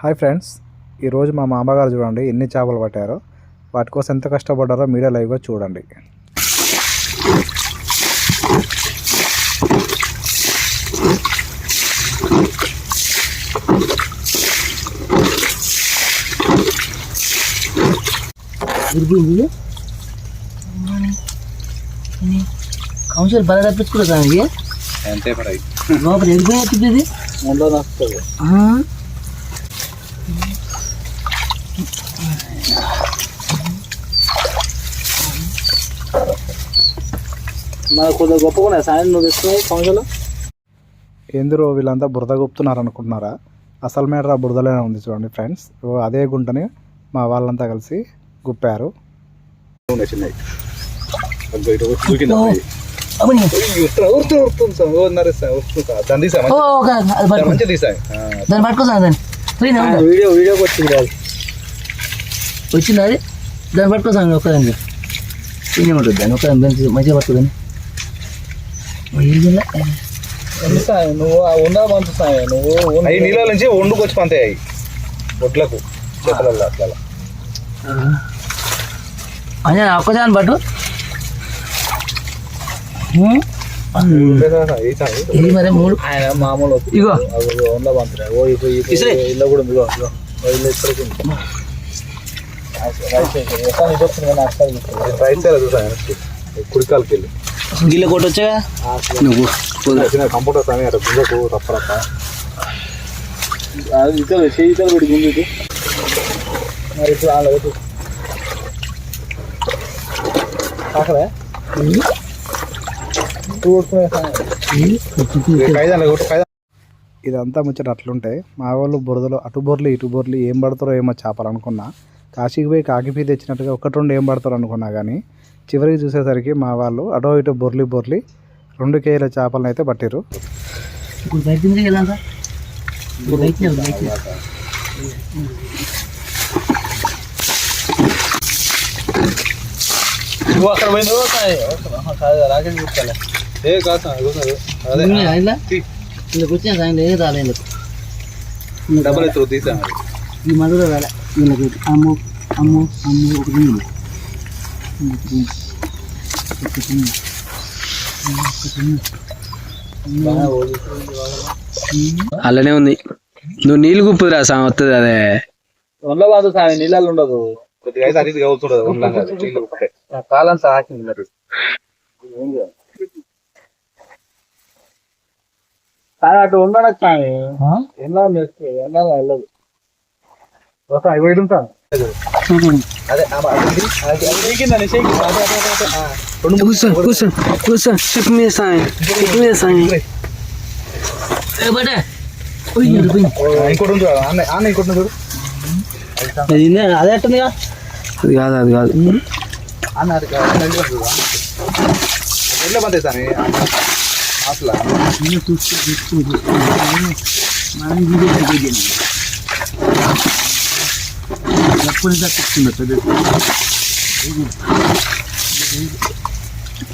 Hi friends ఈరోజు మా మామగారు చూడండి ఎన్ని చేపలు పట్టారో వాటి కోసం ఎంత కష్టపడ్డారో మీడియా లైవ్గా చూడండి. కౌన్సిల్ బల తప్పించుకుంటా దానికి అంతే మరి లోపల ఎడిపోయినట్టు ఇది? ముందు నచ్చుతుంది మన కొద్దిగా గొప్పగా సాయం నువ్వు తెచ్చుకున్నావు కౌన్సిల్ ఎందులో వీళ్ళంతా బురద గుప్తున్నారు అనుకుంటున్నారా అసలు మేడ బురదలోనే ఉంది చూడండి ఫ్రెండ్స్. అదే గుంటని మా వాళ్ళంతా కలిసి గుప్పారు. అమ్మని దాన్ని పట్టుకోసాను దాన్ని? వీడియో వీడియోకి వచ్చింది కాదు వచ్చిందా అది? దాన్ని పట్టుకోసాను ఒక్కదాన్ని తినే ఉంటుంది దాన్ని. ఒక్కదాన్ని మంచి మంచిగా పట్టుకోదాన్ని నువ్వు ఉందా పంపిస్తాయి నువ్వు అవి నీళ్ళ నుంచి వండుకొచ్చి పంతాయి అవి. ఒడ్లకు చేతులలో అట్లా అదే ఒక్కదాన్ని పట్టు. ఇది మరి మూడు ఆయన మామూలు ఇగో వంద పంపుతాయి ఓ ఇప్పుడు. ఇల్లు కూడా ఇగో ఇల్లు ఉంది. రైట్ సైడ్ చూసాను కుడికాలకి వెళ్ళి గిల్ల కొట్టొచ్చా నువ్వు కంప్యూటర్ సామి అక్కడ గుంజకు రప్ప రప్ప అది ఇతర చేయి ఇతర పెట్టి గుంజు మరి ఇప్పుడు అక్కడే ఇదంతా ముచ్చట అట్లుంటే మా వాళ్ళు బురదలో అటు బొర్లు ఇటు బొర్లు ఏం పడతారో ఏమో చేపలు అనుకున్నా కాశీకి పోయి కాకిపీ తెచ్చినట్టుగా ఒకటి రెండు ఏం పడతారో అనుకున్నా కానీ చివరికి చూసేసరికి మా వాళ్ళు అటో ఇటు బొర్లి బొర్లి రెండు కేజీల చేపలను అయితే పట్టిరు అక్కడ పోయింది రాకేష్ చూసుకోలే ఏ అదే ఇందుకు వచ్చిన సాయంత్రం డబ్బులు ఎత్తు తీసాను ఈ మధుర వేళ వీళ్ళకి అమ్ము అలానే ఉంది నువ్వు నీళ్ళు గుప్పుదురా సాం వస్తుంది అదే బాదు సామి నీళ్ళల్లో ఉండదు కొద్దిగా అయితే నీళ్ళు ఒకటే కాలం సాకింది మరి కానీ అటు ఉండడానికి సామి ఎన్నో ఎన్నో వెళ్ళదు. వస్తా ఇవి ఉంటాను కూర్చో కూర్చో కూర్చో. చెప్పు మీద సాయం. చెప్పు మీద సాయం. ఇంకోటి. అన్న ఇంకోటి చూడు. అది అట్టుందిగా? అది కాదు అది కాదు. అన్న అది కాదు. ఎట్లా పడతాయి అసలు నేను చూస్తూ చూస్తూ చూస్తూ మనం వీడియో చూపించాను ఎప్పుడు తప్పిస్తుంది పెద్ద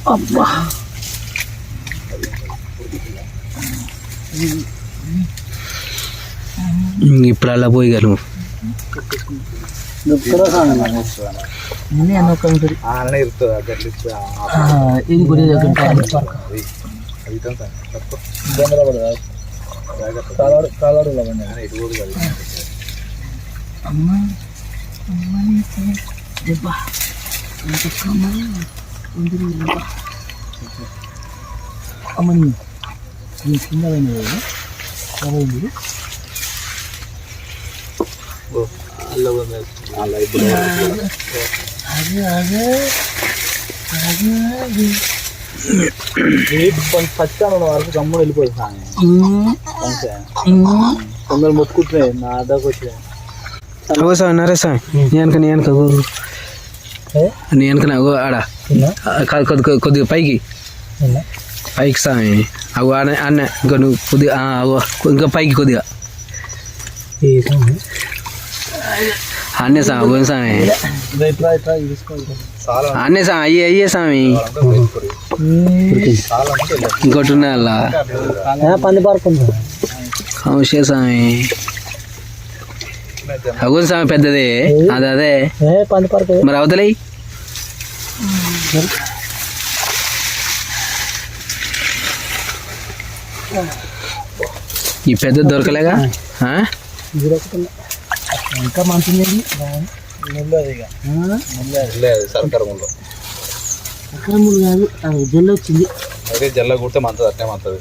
అబ్బా ఇప్పుడు అలా పోయగలము అట్లా ఇది కూడా ఇది ఒకటి అది సార్ కాలాడు కాలాడు ఇటు కూడా కాదు అమ్మా అమ్మని నేను అదే అదే అదే కొంచెం పచ్చాను వరకు గమ్మున వెళ్ళిపోయింది సామి కొందరు మొత్తుకుంటున్నాయి నా అడ్డకు వచ్చినాయి అగో సాయం నరే సాయం నీ వెనక నీ వెనక గో నీ వెనక అగో ఆడ ఆ, కాదు, కొద్ది కొద్ది- కొద్దిగా పైకి పైకి సాయం అగో ఆడ అన్న ఇంకా నువ్వు కొద్దిగా ఆ, అగో ఇంకా పైకి కొద్దిగా అన్నే సాయం అగో సాయం ఇట్లా ఇట్లా తీసుకోవాలి చాలా అన్నే సాయం అయ్యే అయ్యే స్వామి చాలా అంటే ఇంకోటి ఉన్నాయి అలా. పంది పార్క్ ఉంది కౌశే స్వామి అవును స్వామి పెద్దది. అదే అదే. ఏ పంది పడుతుంది మరి అవతలే. ఈ పెద్ద దొరకలేగా? ఆ? ఇంకా మంచిది అక్రములు కాదు అది జల్లు వచ్చింది. అదే జల్ల కుడితే మంతది అట్నే మంతది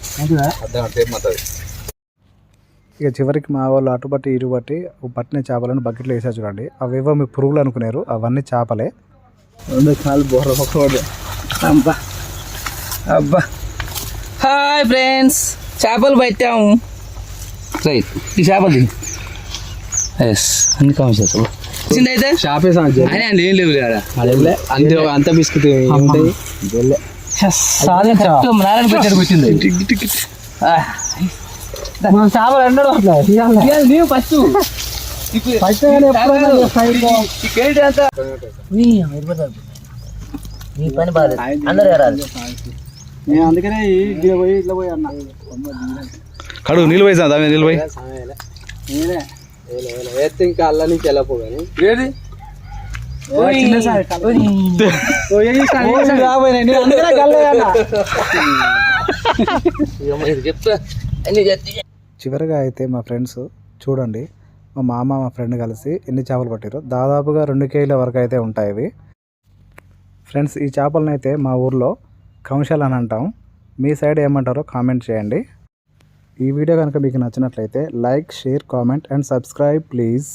అదే టేప్ మంతది ఇక చివరికి మా వాళ్ళు అటు బట్టి ఇటు బట్టి ఓ పట్టిన చేపలను బకెట్లో వేసారు చూడండి. అవేవో మీ పురుగులు అనుకున్నారు అవన్నీ చేపలే. రెండు కాలు బోర్ర పక్కవాడు అబ్బా అబ్బా. హాయ్ ఫ్రెండ్స్ చేపలు పట్టాము రైట్ ఈ చేపది ఎస్ అన్ని కమిషన్ చేస్తావు అయితే? చేపే అయినా ఏం లేవు కదా అంతే అంత బిస్కెట్ వచ్చింది మన చేపలు ఎండడు అట్లా నీవు ఫస్ట్. ఫస్ట్ నీ పని బాగాలేదు అందరు ఎరాలి నేను అందుకనే ఇట్లా పోయి ఇట్లా పోయి అన్న. కడుగు నీళ్ళు పోయి దాని నీళ్ళు ఇంకా అల్ల నుంచి ఏది? చివరిగా అయితే మా ఫ్రెండ్స్ చూడండి మా మామ మా ఫ్రెండ్ కలిసి ఎన్ని చేపలు పట్టారో దాదాపుగా రెండు కేజీల వరకు అయితే ఉంటాయి ఇవి. ఫ్రెండ్స్ ఈ చేపలను అయితే మా ఊర్లో కంశాలు అని అంటాం. మీ సైడ్ ఏమంటారో కామెంట్ చేయండి. ఈ వీడియో కనుక మీకు నచ్చినట్లయితే like share comment and subscribe please.